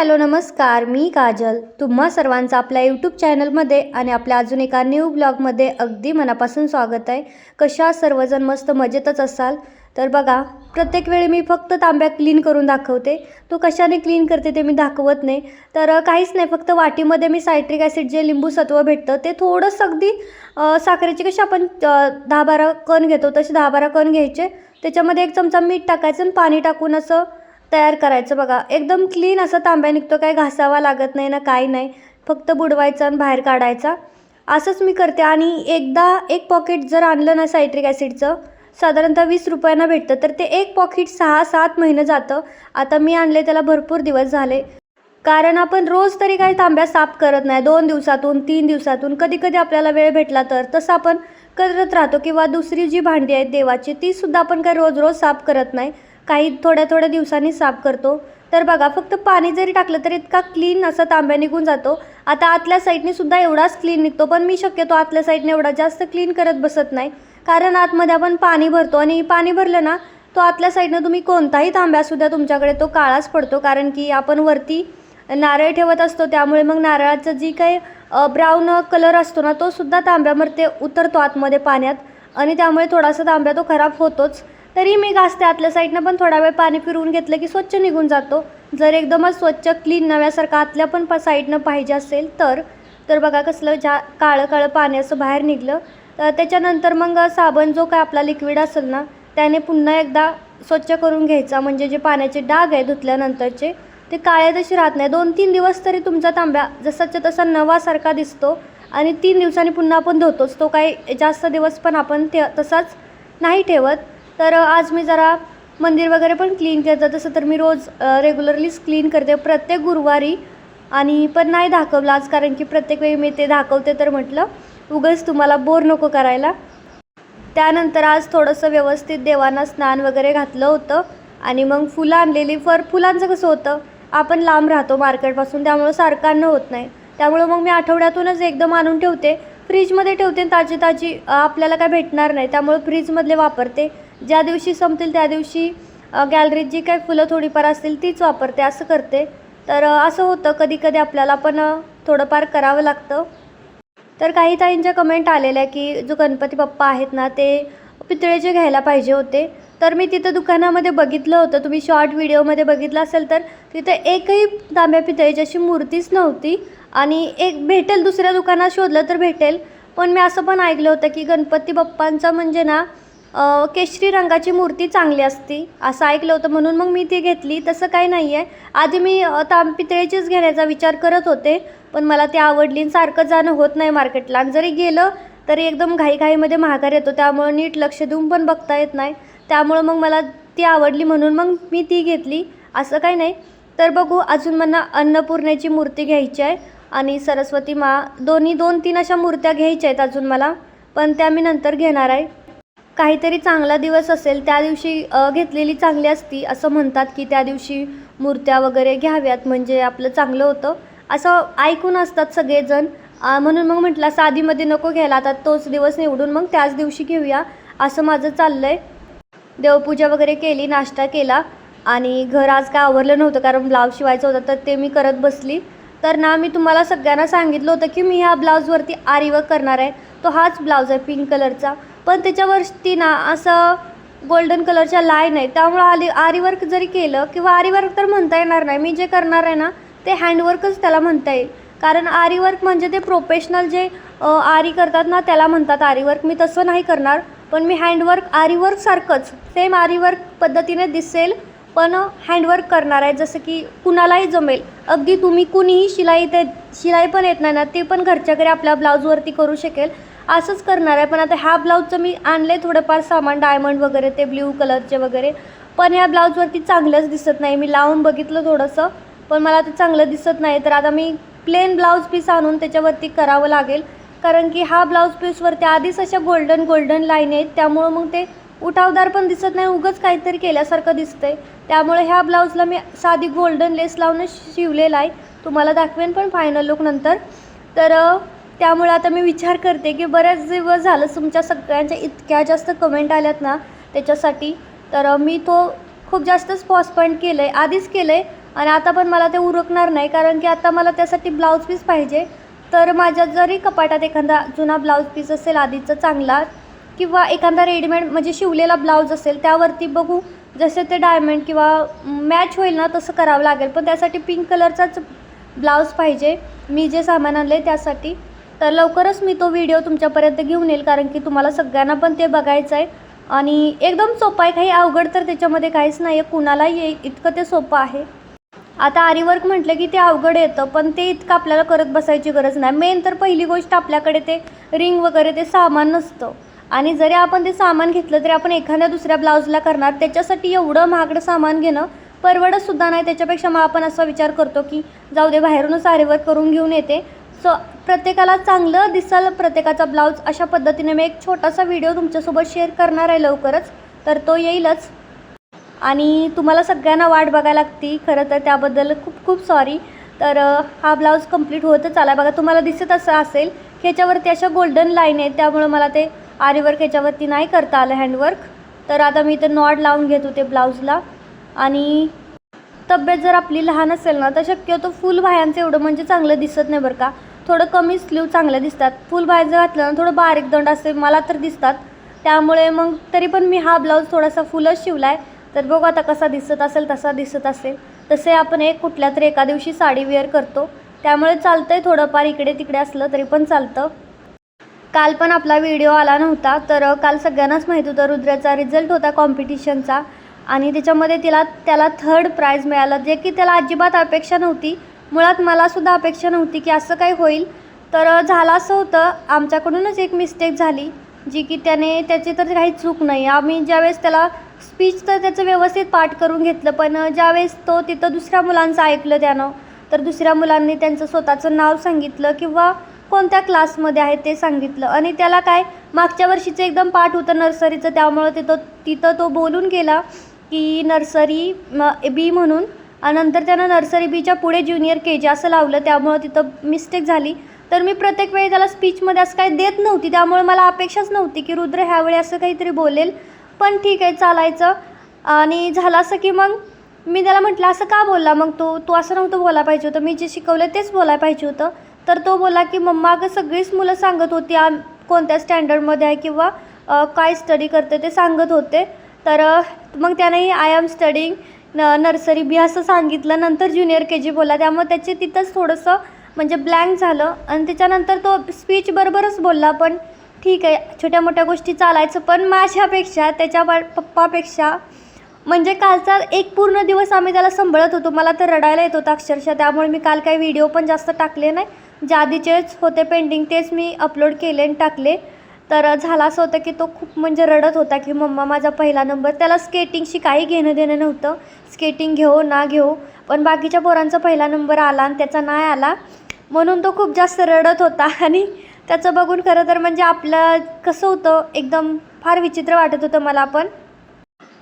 Hello नमस्कार. मी काजल. तुम्हा सर्वांचं आपल्या यूट्यूब चॅनलमध्ये आणि आपल्या अजून एका न्यू ब्लॉगमध्ये अगदी मनापासून स्वागत आहे. कशा सर्वजण मस्त मजेतच असाल? तर बघा प्रत्येक वेळी मी फक्त तांब्या क्लीन करून दाखवते. तो कशाने क्लीन करते ते मी दाखवत नाही. तर काहीच नाही. फक्त वाटीमध्ये मी सायट्रिक ॲसिड जे लिंबू सत्व भेटतं ते थोडंसं अगदी साखरेचे साखरेची आपण दहा बारा कण घेतो तसे दहा बारा कण घ्यायचे. त्याच्यामध्ये एक चमचा मीठ टाकायचं आणि पाणी टाकून असं तयार करायचं. बघा एकदम क्लीन असा तांब्या निघतो. काय घासावा लागत नाही ना काही नाही. फक्त बुडवायचा आणि बाहेर काढायचा. असंच मी करते. आणि एकदा एक पॉकेट जर आणलं ना सायट्रिक ॲसिडचं साधारणतः वीस रुपयांना भेटतं. तर ते एक पॉकेट सहा सात महिनं जातं. आता मी आणले त्याला भरपूर दिवस झाले. कारण आपण रोज तरी काही तांब्या साफ करत नाही. दोन दिवसातून तीन दिवसातून कधी कधी आपल्याला वेळ भेटला तर तसं आपण करत राहतो. किंवा दुसरी जी भांडी आहेत देवाची तीसुद्धा आपण काही रोज रोज साफ करत नाही. काही थोड्या थोड्या दिवसांनी साफ करतो. तर बघा फक्त पाणी जरी टाकलं तर इतका क्लीन असा तांब्या निघून जातो. आता आतल्या साईडने सुद्धा एवढाच क्लीन निघतो पण मी शक्यतो आतल्या साईडने एवढा जास्त क्लीन करत बसत नाही. कारण आतमध्ये आपण पाणी भरतो आणि पाणी भरलं ना तो आतल्या साईडनं तुम्ही कोणताही तांब्या सुद्धा तुमच्याकडे तो काळाच पडतो. कारण की आपण वरती नारळ ठेवत असतो त्यामुळे मग नारळाचं जी काही ब्राऊन कलर असतो ना तो सुद्धा तांब्यामध्ये उतरतो आतमध्ये पाण्यात. आणि त्यामुळे थोडासा तांब्या तो खराब होतोच. तरी मी घासते आतल्या साईडनं पण थोडा वेळ पाणी फिरवून घेतलं की स्वच्छ निघून जातो. जर एकदमच स्वच्छ क्लीन नव्यासारखं आतल्या पण साईडनं पाहिजे असेल तर तर बघा कसलं ज्या काळं काळं पाणी असं बाहेर निघलं तर त्याच्यानंतर मग साबण जो काय आपला लिक्विड असेल ना त्याने पुन्हा एकदा स्वच्छ करून घ्यायचा. म्हणजे जे पाण्याचे डाग आहे धुतल्यानंतरचे ते काळे तसे राहत नाही. दोन तीन दिवस तरी तुमचा तांब्या जसाच्या तसा नवासारखा दिसतो आणि तीन दिवसांनी पुन्हा आपण धुतोच. तो काही जास्त दिवस पण आपण ते तसाच नाही ठेवत. तर आज मी जरा मंदिर वगैरे पण क्लीन करतं तसं तर मी रोज रेग्युलरलीच क्लीन करते. प्रत्येक गुरुवारी आणि पण नाही दाखवलं आज कारण की प्रत्येक वेळी मी ते दाखवते तर म्हटलं उगंच तुम्हाला बोर नको करायला. त्यानंतर आज थोडंसं व्यवस्थित देवांना स्नान वगैरे घातलं होतं आणि मग फुलं आणलेली. फर फुलांचं कसं होतं? आपण लांब राहतो मार्केटपासून त्यामुळं सारखं आणणं होत नाही. त्यामुळं मग मी आठवड्यातूनच एकदम आणून ठेवते. फ्रीजमध्ये ठेवते आणि ताजी ताजी आपल्याला काय भेटणार नाही. त्यामुळं फ्रीजमधले वापरते. ज्या दिवशी संपतील त्या दिवशी गॅलरीत जी काही फुलं थोडीफार असतील तीच वापरते असं करते. तर असं होतं कधी कधी आपल्याला पण थोडंफार करावं लागतं. तर काही ताईंच्या कमेंट आलेल्या की जो गणपती बाप्पा आहेत ना ते पितळेचे घ्यायला पाहिजे होते. तर मी तिथं दुकानामध्ये बघितलं होतं. तुम्ही शॉर्ट व्हिडिओमध्ये बघितलं असेल तर तिथं एकही तांब्या पितळेची अशी मूर्तीच नव्हती. आणि एक भेटेल दुसऱ्या दुकानात शोधलं तर भेटेल. पण मी असं पण ऐकलं होतं की गणपती बाप्पांचा म्हणजे ना केशरी रंगाची मूर्ती चांगली असती. असं ऐकलं होतं म्हणून मग मी ती घेतली. तसं काही नाही आहे आधी मी अ, ताम पितळेचीच घेण्याचा विचार करत होते. पण मला ती आवडली आणि सारखं जाणं होत नाही मार्केटला. आणि जरी गेलं तरी एकदम घाईघाईमध्ये महागार येतो. त्यामुळं नीट लक्ष देऊन पण बघता येत नाही. त्यामुळं मग मला ती आवडली म्हणून मग मी ती घेतली. असं काही नाही. तर बघू अजून मला अन्नपूर्णेची मूर्ती घ्यायची आहे. आणि सरस्वती मा दोन्ही दोन तीन अशा मूर्त्या घ्यायच्या आहेत अजून मला. पण त्या मी नंतर घेणार आहे. काहीतरी चांगला दिवस असेल त्या दिवशी घेतलेली चांगली असती असं म्हणतात की त्या दिवशी मूर्त्या वगैरे घ्याव्यात म्हणजे आपलं चांगलं होतं. असं ऐकून असतात सगळेजण. म्हणून मग म्हटलं साधीमध्ये नको घ्यायला आता तोच दिवस निवडून मग त्याच दिवशी घेऊया. असं माझं चाललं आहे देवपूजा वगैरे केली नाश्ता केला. आणि घर आज काय आवरलं नव्हतं कारण ब्लाऊज शिवायचं होतं तर ते मी करत बसली. तर ना मी तुम्हाला सगळ्यांना सांगितलं होतं की मी ह्या ब्लाऊजवरती आरीवर्क करणार आहे. तो हाच ब्लाऊज आहे पिंक कलरचा. पण त्याच्यावरती ना असं गोल्डन कलरच्या लाईन आहे त्यामुळं आली आरीवर्क जरी केलं किंवा आरीवर्क तर म्हणता येणार नाही. मी जे करणार आहे ना ते हँडवर्कच त्याला म्हणता येईल. कारण आरीवर्क म्हणजे ते प्रोफेशनल जे आरी करतात ना त्याला म्हणतात आरीवर्क मी तसं नाही करणार पण मी हँडवर्क आरीवर्कसारखंच सेम आरीवर्क पद्धतीने दिसेल पण हँडवर्क करणार आहे जसं की कुणालाही जमेल. अगदी तुम्ही कुणीही शिलाई ते शिलाई पण येत नाही ना ते पण घरच्या घरी आपल्या ब्लाऊजवरती करू शकेल. असंच करणार आहे पण आता ह्या ब्लाऊजचं मी आणले थोडंफार सामान डायमंड वगैरे ते ब्ल्यू कलरचे वगैरे. पण ह्या ब्लाऊजवरती चांगलंच दिसत नाही. मी लावून बघितलं थोडंसं पण मला ते चांगलं दिसत नाही. तर आता मी प्लेन ब्लाऊज पीस आणून त्याच्यावरती करावं लागेल. कारण की हा ब्लाऊज पीसवरती आधीच अशा गोल्डन गोल्डन लाईन आहेत. त्यामुळं मग ते उठावदार पण दिसत नाही उगंच काहीतरी केल्यासारखं दिसतंय. त्यामुळे ह्या ब्लाऊजला मी साधी गोल्डन लेस लावून शिवलेला आहे. तुम्हाला दाखवेन पण फायनल लुक नंतर. तर त्यामुळे आता मी विचार करते की बऱ्याच दिवस झालं तुमच्या सगळ्यांच्या इतक्या जास्त कमेंट आल्यात ना त्याच्यासाठी. तर मी तो खूप जास्तच पॉजपॉईंट केलं आहे आधीच केलं आहे आणि आता पण मला ते उरकणार नाही कारण की आता मला त्यासाठी ब्लाऊज पीस पाहिजे. तर माझ्या जरी कपाटात एखादा जुना ब्लाऊज पीस असेल आधीचा चांगला किंवा एखादा रेडीमेड म्हणजे शिवलेला ब्लाऊज असेल त्यावरती बघू. जसे ते डायमंड किंवा मॅच होईल ना तसं करावं लागेल. पण त्यासाठी पिंक कलरचाच ब्लाऊज पाहिजे. मी जे सामान आणलं आहे त्यासाठी. तर लवकरच मी तो व्हिडिओ तुमच्यापर्यंत घेऊन येईल कारण की तुम्हाला सगळ्यांना पण ते बघायचं आहे आणि एकदम सोपं आहे. काही अवघड तर त्याच्यामध्ये काहीच नाही आहे कुणालाही ये इतकं ते सोपं आहे. आता आरीवर्क म्हटलं की ते अवघड येतं पण ते इतकं आपल्याला करत बसायची गरज नाही. मेन तर पहिली गोष्ट आपल्याकडे ते रिंग वगैरे ते सामान नसतं. आणि जरी आपण ते सामान घेतलं तरी आपण एखाद्या दुसऱ्या ब्लाऊजला करणार. त्याच्यासाठी एवढं महागडं सामान घेणं परवडतसुद्धा नाही. त्याच्यापेक्षा मग आपण असा विचार करतो की जाऊ दे बाहेरूनच आरेवर करून घेऊन येते. सो प्रत्येकाला चांगलं दिसाल प्रत्येकाचा ब्लाऊज. अशा पद्धतीने मी एक छोटासा व्हिडिओ तुमच्यासोबत शेअर करणार आहे लवकरच. तर तो येईलच. आणि तुम्हाला सगळ्यांना वाट बघायला लागती. खरं तर त्याबद्दल खूप खूप सॉरी तर हा ब्लाऊज कंप्लीट होतच आला बघा तुम्हाला दिसत असं असेल की ह्याच्यावरती अशा गोल्डन लाईन आहेत. त्यामुळं मला ते आरीवर्क ह्याच्यावरती नाही करता आलं हँडवर्क तर आता मी इथं नॉड लावून घेत होते ब्लाऊजला. आणि तब्येत जर आपली लहान असेल ना तर शक्यतो फुल बाह्यांचं एवढं म्हणजे चांगलं दिसत नाही बरं का. थोडं कमी स्लीव चांगलं दिसतात. फुल बाह्यांचं घातलं ना थोडं बारीक दंड असते मला तर दिसतात. त्यामुळे मग तरी पण मी हा ब्लाऊज थोडासा फुलच शिवला आहे तर बघू आता कसा दिसत असेल तसा दिसत असेल. तसे आपण एक कुठल्या तरी एका दिवशी साडी वेअर करतो. त्यामुळे चालतं आहे थोडंफार इकडे तिकडे असलं तरी पण चालतं. काल पण आपला व्हिडिओ आला नव्हता तर काल सगळ्यांनाच माहीत होतं रुद्राचा रिझल्ट होता कॉम्पिटिशनचा आणि त्याच्यामध्ये तिला त्याला थर्ड प्राईज मिळालं जे की त्याला अजिबात अपेक्षा नव्हती. मुळात मलासुद्धा अपेक्षा नव्हती की असं काही होईल. तर झालं असं होतं आमच्याकडूनच एक मिस्टेक झाली जी की त्याने त्याची तर काही चूक नाही. आम्ही ज्यावेळेस त्याला स्पीच तर त्याचं व्यवस्थित पाठ करून घेतलं पण ज्यावेळेस तो तिथं दुसऱ्या मुलांचं ऐकलं त्यानं तर दुसऱ्या मुलांनी त्यांचं स्वतःचं नाव सांगितलं किंवा कोणत्या क्लासमध्ये आहे ते सांगितलं. आणि त्याला काय मागच्या वर्षीचं एकदम पाठ होतं नर्सरीचं त्यामुळं तिथं तिथं तो बोलून गेला की नर्सरी बी म्हणून. आणि नंतर त्यानं नर्सरी बीच्या पुढे ज्युनियर के जी असं लावलं त्यामुळं तिथं मिस्टेक झाली. तर मी प्रत्येक वेळी त्याला स्पीचमध्ये असं काही देत नव्हती त्यामुळे मला अपेक्षाच नव्हती की रुद्र ह्यावेळी असं काहीतरी बोलेल. पण ठीक आहे चालायचं. आणि झालं असं की मग मी त्याला म्हटलं असं का बोलला? मग तो तू असं नव्हतं बोलायला पाहिजे होतं. मी जे शिकवलं तेच बोलायला पाहिजे होतं. तर तो बोला की मम्मा अगं सगळीच मुलं सांगत होती आम कोणत्या स्टँडर्डमध्ये आहे किंवा काय स्टडी करते ते सांगत होते. तर मग त्यानेही I am studying in nursery B असं सांगितलं. नंतर ज्युनियर के जी बोला त्यामुळे त्याचे तिथंच थोडंसं म्हणजे ब्लँक झालं. आणि त्याच्यानंतर तो स्पीच बरोबरच बोलला पण ठीक आहे छोट्या मोठ्या गोष्टी चालायचं पण माझ्यापेक्षा त्याच्या प पप्पापेक्षा म्हणजे कालचा एक पूर्ण दिवस आम्ही त्याला सांभाळत होतो. मला तर रडायला येत होतं अक्षरशः. त्यामुळे मी काल काही व्हिडिओ पण जास्त टाकले नाही. जे आधीचेच होते पेंटिंग तेच मी अपलोड केले आणि टाकले. तर झालं असं होतं की तो खूप म्हणजे रडत होता की मम्मा माझा पहिला नंबर त्याला स्केटिंगशी काही घेणं देणं नव्हतं. स्केटिंग घेऊ ना घेऊ. पण बाकीच्या पोरांचा पहिला नंबर आला आणि त्याचा नाही आला. म्हणून तो खूप जास्त रडत होता. आणि त्याचं बघून खरं तर म्हणजे आपलं कसं होतं एकदम फार विचित्र वाटत होतं मला पण.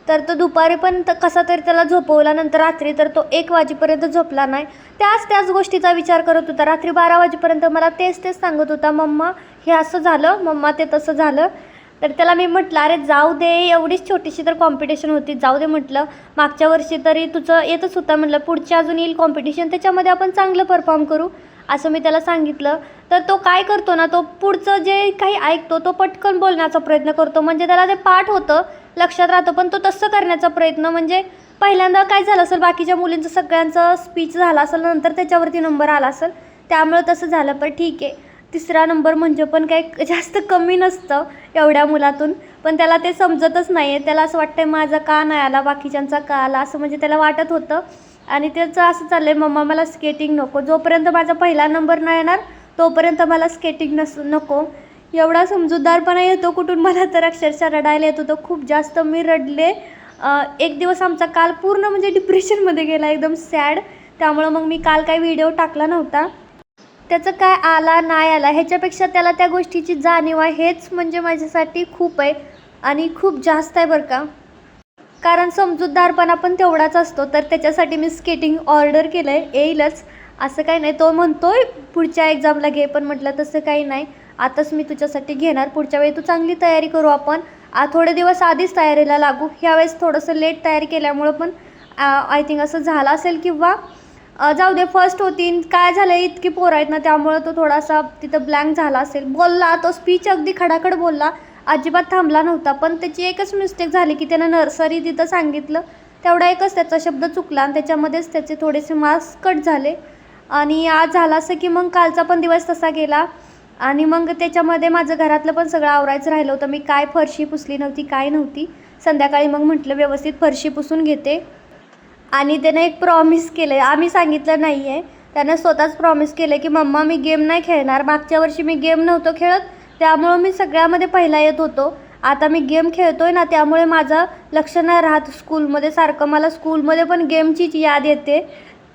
तर तो दुपारी पण त कसा तरी त्याला झोपवला नंतर रात्री तर तो एक वाजेपर्यंत झोपला नाही. त्याच त्याच गोष्टीचा विचार करत होता. रात्री बारा वाजेपर्यंत मला तेच तेच सांगत होता मम्मा हे असं झालं मम्मा ते तसं झालं. तर त्याला मी म्हटलं अरे जाऊ दे एवढीच छोटीशी तर कॉम्पिटिशन होती. जाऊ दे म्हटलं मागच्या वर्षी तरी तुझं येतच होता. म्हटलं पुढच्या अजून येईल कॉम्पिटिशन त्याच्यामध्ये आपण चांगलं परफॉर्म करू. असं मी त्याला सांगितलं. तर तो काय करतो ना तो पुढचं जे काही ऐकतो तो पटकन बोलण्याचा प्रयत्न करतो. म्हणजे त्याला ते पाठ होतं लक्षात राहतं पण तो तसं करण्याचा प्रयत्न म्हणजे पहिल्यांदा काय झालं असेल बाकीच्या मुलींचं सगळ्यांचं स्पीच झाला असेल नंतर त्याच्यावरती नंबर आला असेल त्यामुळं तसं झालं. पण ठीक आहे तिसरा नंबर म्हणजे पण काही जास्त कमी नसतं एवढ्या मुलातून. पण त्याला ते समजतच नाही आहे त्याला असं वाटतं आहे माझा का नाही आला बाकीच्यांचा का आला असं म्हणजे त्याला वाटत होतं. आणि त्याचं असं चाललं आहे मम्मा मला स्केटिंग नको. जोपर्यंत माझा पहिला नंबर नाही येणार तोपर्यंत मला स्केटिंग नस नको. एवढा समजूतदारपणा येतो कुठून मला तर अक्षरशः रडायला येत होतं. खूप जास्त मी रडले. एक दिवस आमचा काल पूर्ण म्हणजे डिप्रेशनमध्ये गेला एकदम सॅड त्यामुळं मग मी काल काही व्हिडिओ टाकला नव्हता. त्याचं काय आला नाही आला ह्याच्यापेक्षा त्याला त्या गोष्टीची जाणीव आहे हेच म्हणजे माझ्यासाठी खूप आहे. आणि खूप जास्त आहे बरं का. कारण समजूतदारपणा पण तेवढाच असतो तर त्याच्यासाठी मी स्केटिंग ऑर्डर केलं आहे येईलच. असं काही नाही. तो म्हणतो पुढच्या एक्झामला घे. पण म्हटलं तसं काही नाही. आताच मी तुझ्यासाठी घेणार. पुढच्या वेळी तू चांगली तयारी करू आपण. थोडे दिवस आधीच तयारीला लागू. ह्यावेळेस थोडंसं लेट तयारी केल्यामुळं पण आय थिंक असं झालं असेल किंवा जाऊ दे फर्स्ट होती. काय झालं इतकी पोरं आहेत ना त्यामुळं तो थोडासा तिथं ब्लँक झाला असेल. बोलला तो स्पीच अगदी खडाखड बोलला. अजिबात थांबला नव्हता पण त्याची एकच मिस्टेक झाली की त्यानं नर्सरी तिथं सांगितलं तेवढा एकच त्याचा शब्द चुकला आणि त्याच्यामध्येच त्याचे थोडेसे मार्क्स कट झाले. आणि आज झालं असं की मग कालचा पण दिवस तसा गेला आणि मग त्याच्यामध्ये माझं घरातलं पण सगळं आवरायचं राहिलं होतं. मी काय फरशी पुसली नव्हती काय नव्हती. संध्याकाळी मग म्हटलं व्यवस्थित फरशी पुसून घेते. आणि त्यानं एक प्रॉमिस केलं आहे आम्ही सांगितलं नाही आहे त्यानं स्वतःच प्रॉमिस केलं की मम्मा मी गेम नाही खेळणार. मागच्या वर्षी मी गेम नव्हतो खेळत त्यामुळं मी सगळ्यामध्ये पहिला येत होतो. आता मी गेम खेळतो आहे ना त्यामुळे माझं लक्ष नाही राहत स्कूलमध्ये सारखं मला स्कूलमध्ये पण गेमचीच याद येते.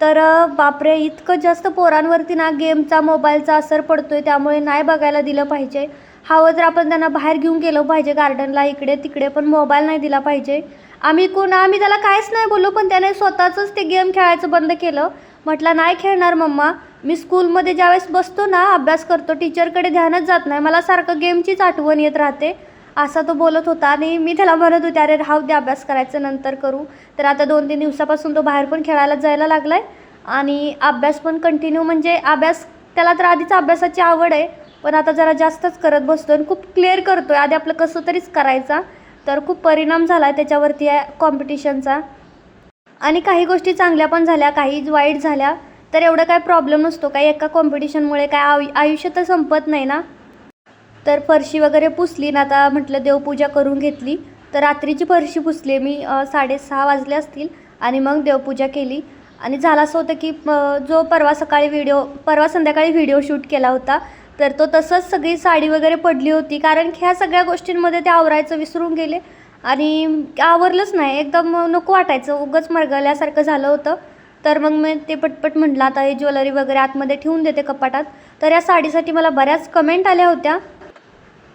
तर बापरे इतकं जास्त पोरांवरती ना गेमचा मोबाईलचा असर पडतो आहे त्यामुळे नाही बघायला दिलं पाहिजे. हवं तर आपण त्यांना बाहेर घेऊन गेलं पाहिजे गार्डनला इकडे तिकडे पण मोबाईल नाही दिला पाहिजे. आम्ही कोण आम्ही त्याला काहीच नाही बोललो पण त्याने स्वतःचंच ते गेम खेळायचं बंद केलं. म्हटलं नाही खेळणार मम्मा. मी स्कूलमध्ये ज्यावेळेस बसतो ना अभ्यास करतो टीचरकडे ध्यानच जात नाही. मला सारखं गेमचीच आठवण येत राहते. असा तो बोलत होता आणि मी त्याला म्हणत होते अरे राहू दे अभ्यास करायचं नंतर करू. तर आता दोन तीन दिवसापासून तो बाहेर पण खेळायला जायला लागला आहे आणि अभ्यास पण कंटिन्यू म्हणजे अभ्यास त्याला तर आधीच अभ्यासाची आवड आहे. पण आता जरा जास्तच करत बसतो आणि खूप क्लिअर करतो आहे आधी आपलं कसं तरीच करायचा. तर खूप परिणाम झाला आहे त्याच्यावरती या कॉम्पिटिशनचा आणि काही गोष्टी चांगल्या पण झाल्या काही वाईट झाल्या. तर एवढं काय प्रॉब्लेम नसतो. काही एका कॉम्पिटिशनमुळे काय आयु आयुष्य तर संपत नाही ना? तर फरशी वगैरे पुसली ना आता म्हटलं देवपूजा करून घेतली. तर रात्रीची फरशी पुसली मी साडेसहा वाजले असतील आणि मग देवपूजा केली. आणि झालं असं होतं की जो परवा सकाळी व्हिडिओ परवा संध्याकाळी व्हिडिओ शूट केला होता तर तो तसंच सगळी साडी वगैरे पडली होती. कारण की ह्या सगळ्या गोष्टींमध्ये ते आवरायचं विसरून गेले. आणि आवरलंच नाही. एकदम नको वाटायचं. उगंच मरगळल्यासारखं झालं होतं. तर मग मी ते पटपट म्हटलं आता हे ज्वेलरी वगैरे आतमध्ये ठेवून देते कपाटात. तर या साडीसाठी मला बऱ्याच कमेंट आल्या होत्या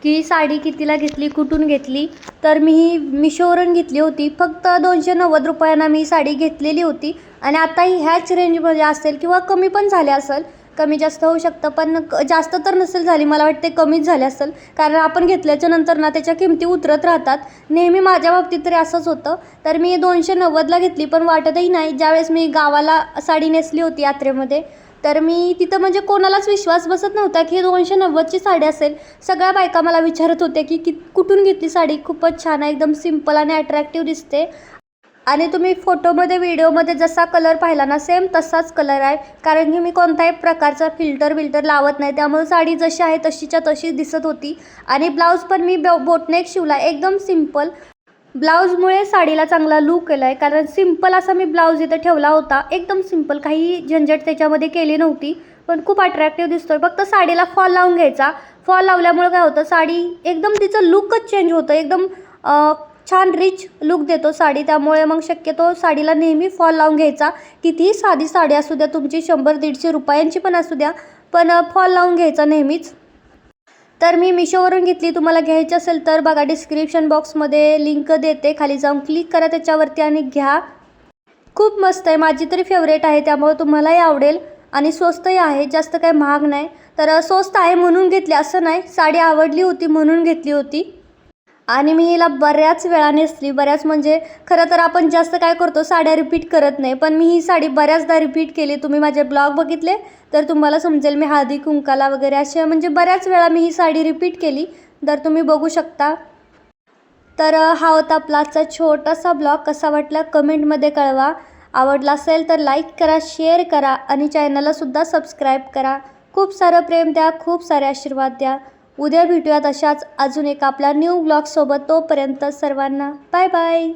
की साडी कितीला घेतली कुठून घेतली. तर मी ही मिशोवरून घेतली होती. फक्त दोनशे नव्वद रुपयांना मी साडी घेतलेली होती. आणि आता ही ह्याच रेंजमध्ये असेल किंवा कमी पण झाले असेल कमी जास्त होऊ शकतं पण क- जास्त तर नसेल झाली मला वाटते कमीच झाले असेल. कारण आपण घेतल्याच्या नंतर ना त्याच्या किमती उतरत राहतात. नेहमी माझ्या बाबतीत तरी असंच होतं. तर मी दोनशे नव्वदला घेतली पण वाटतही नाही. ज्यावेळेस मी गावाला साडी नेसली होती यात्रेमध्ये तर मी तिथं म्हणजे कोणालाच विश्वास बसत नव्हता की दोनशे नव्वदची साडी असेल. सगळ्या बायका मला विचारत होत्या की कि कुठून घेतली साडी? खूपच छान आहे एकदम सिंपल आणि अट्रॅक्टिव्ह दिसते. आणि तुम्ही फोटोमध्ये व्हिडिओमध्ये जसा कलर पाहिला ना सेम तसाच कलर आहे. कारण की मी कोणताही प्रकारचा फिल्टर विल्टर लावत नाही. त्यामुळे साडी जशी आहे तशीच्या तशीच दिसत होती. आणि ब्लाऊज पण मी बोटनेक शिवला. एकदम सिंपल ब्लाऊजमुळे साडीला चांगला लूक केला आहे कारण सिंपल असा मी ब्लाऊज इथं ठेवला होता. एकदम सिंपल काही झंझट त्याच्यामध्ये केली नव्हती. पण खूप अट्रॅक्टिव्ह दिसतोय. फक्त साडीला फॉल लावून घ्यायचा. फॉल लावल्यामुळे काय होतं साडी एकदम तिचं लुकच चेंज होतं. एकदम छान रिच लुक देतो साडी. त्यामुळे मग शक्यतो साडीला नेहमी फॉल लावून घ्यायचा. कितीही साधी साडी असू द्या तुमची शंभर दीडशे रुपयांची पण असू द्या पण फॉल लावून घ्यायचा नेहमीच. तर मी मिशोवरून घेतली. तुम्हाला घ्यायची असेल तर बघा डिस्क्रिप्शन बॉक्समध्ये लिंक देते. खाली जाऊन क्लिक करा त्याच्यावरती आणि घ्या. खूप मस्त आहे. माझी तरी फेवरेट आहे. त्यामुळे तुम्हालाही आवडेल. आणि स्वस्तही आहे. जास्त काही महाग नाही. तर स्वस्त आहे म्हणून घेतली. असं नाही. साडी आवडली होती म्हणून घेतली होती. आणि मी हिला बऱ्याच वेळा नेसली. बऱ्याच म्हणजे खरं तर आपण जास्त काय करतो साड्या रिपीट करत नाही. पण मी ही साडी बऱ्याचदा रिपीट केली. तुम्ही माझे ब्लॉग बघितले तर तुम्हाला समजेल मी हळदी कुंकाला वगैरे अशा म्हणजे बऱ्याच वेळा मी ही साडी रिपीट केली. तर तुम्ही बघू शकता. तर हा होता आपला आजचा छोटासा ब्लॉग कसा वाटला कमेंटमध्ये कळवा. आवडला असेल तर लाईक करा शेअर करा आणि चॅनललासुद्धा सबस्क्राईब करा. खूप सारं प्रेम द्या खूप सारे आशीर्वाद द्या. उद्या भेटूयात अशाच अजून एक आपल्या न्यू ब्लॉगसोबत तोपर्यंत सर्वांना बाय बाय